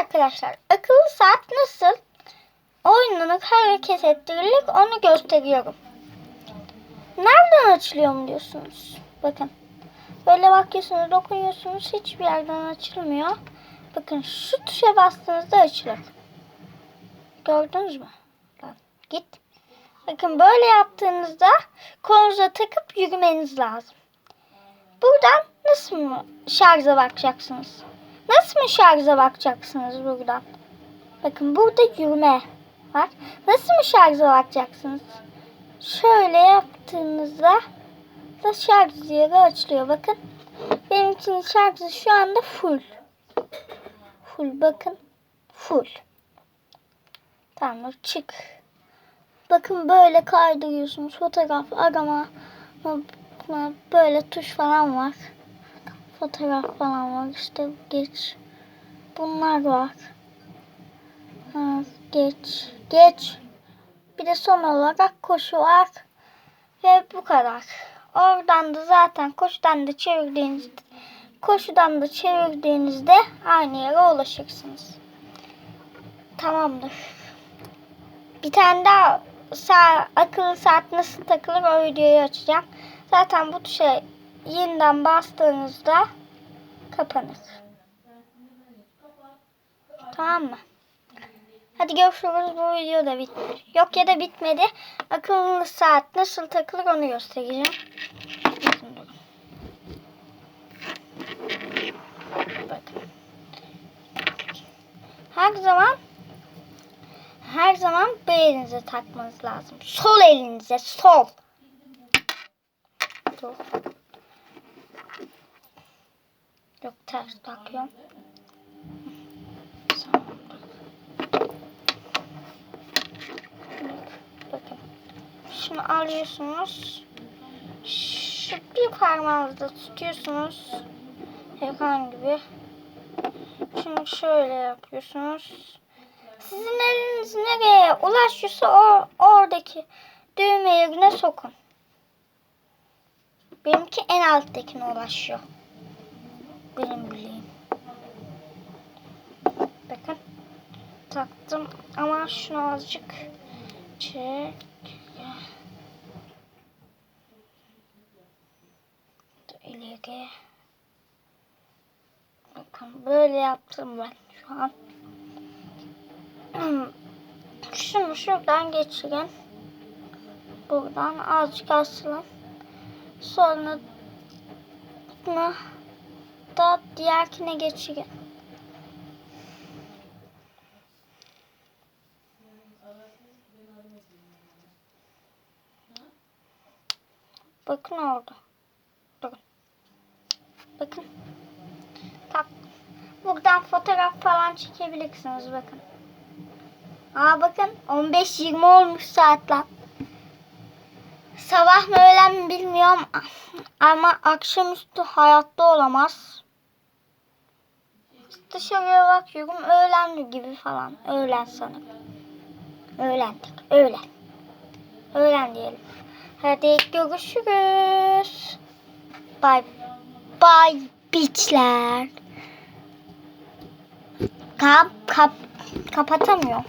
arkadaşlar akıllı saat nasıl oyununu hareket ettirilir onu gösteriyorum. Nereden açılıyor mu diyorsunuz? Bakın. Böyle bakıyorsunuz dokunuyorsunuz hiçbir yerden açılmıyor. Bakın şu tuşa bastığınızda açılır. Gördünüz mü? Bak, git. Bakın böyle yaptığınızda kolunuza takıp yürümeniz lazım. Buradan nasıl mı şarja bakacaksınız? Nasıl mı şarja bakacaksınız buradan? Bakın burada yürüme var. Nasıl mı şarja bakacaksınız? Şöyle yaptığınızda da şarj yeri açılıyor. Bakın. Benimkinin şarjı şu anda full. Full bakın. Full. Tamam çık. Bakın böyle kaydırıyorsunuz. Fotoğraf arama böyle tuş falan var. Fotoğraf falan var. İşte geç. Bunlar var. Ha, geç. Geç. Bir de son olarak koşu var. Ve bu kadar. Oradan da zaten koşudan da çevirdiğinizde koşudan da çevirdiğinizde aynı yere ulaşırsınız. Tamamdır. Bir tane daha sağ, akıllı saat nasıl takılır o videoyu açacağım. Zaten bu tuşa yeniden bastığınızda kapanır. Tamam mı? Hadi görüşürüz. Bu video da bitti. Yok ya da bitmedi. Akıllı saat nasıl takılır onu göstereceğim. Her zaman her zaman bu elinize takmanız lazım. Sol elinize sol. Dur. Yok ters takıyorum. Bakın. Şunu alıyorsunuz. Şu bir parmağınızda tutuyorsunuz. Herhangi bir. Şunu şöyle yapıyorsunuz. Sizin eliniz nereye ulaşıyorsa o oradaki düğme yerine sokun. Benimki en alttakine ulaşıyor. Benim bileğim. Bakın. Taktım ama şunu azıcık çek. İleri. Bakın böyle yaptım ben şu an. Şunu şuradan geçirin. Buradan azıcık asılın. Sonra da diğerkine geçirin. Bakın orada. Bakın. Bakın. Tak. Buradan fotoğraf falan çekebilirsiniz bakın. Aa bakın 15-20 olmuş saatler. Sabah mı öğlen mi bilmiyorum ama akşamüstü hayatta olamaz. Dışarıya bakıyorum öğlen gibi falan. Öğlen sanırım. Öğlen tek. Öğlen. Öğlen diyelim. Hadi görüşürüz. Bye bye bitchler. Kap kap kapatamıyorum.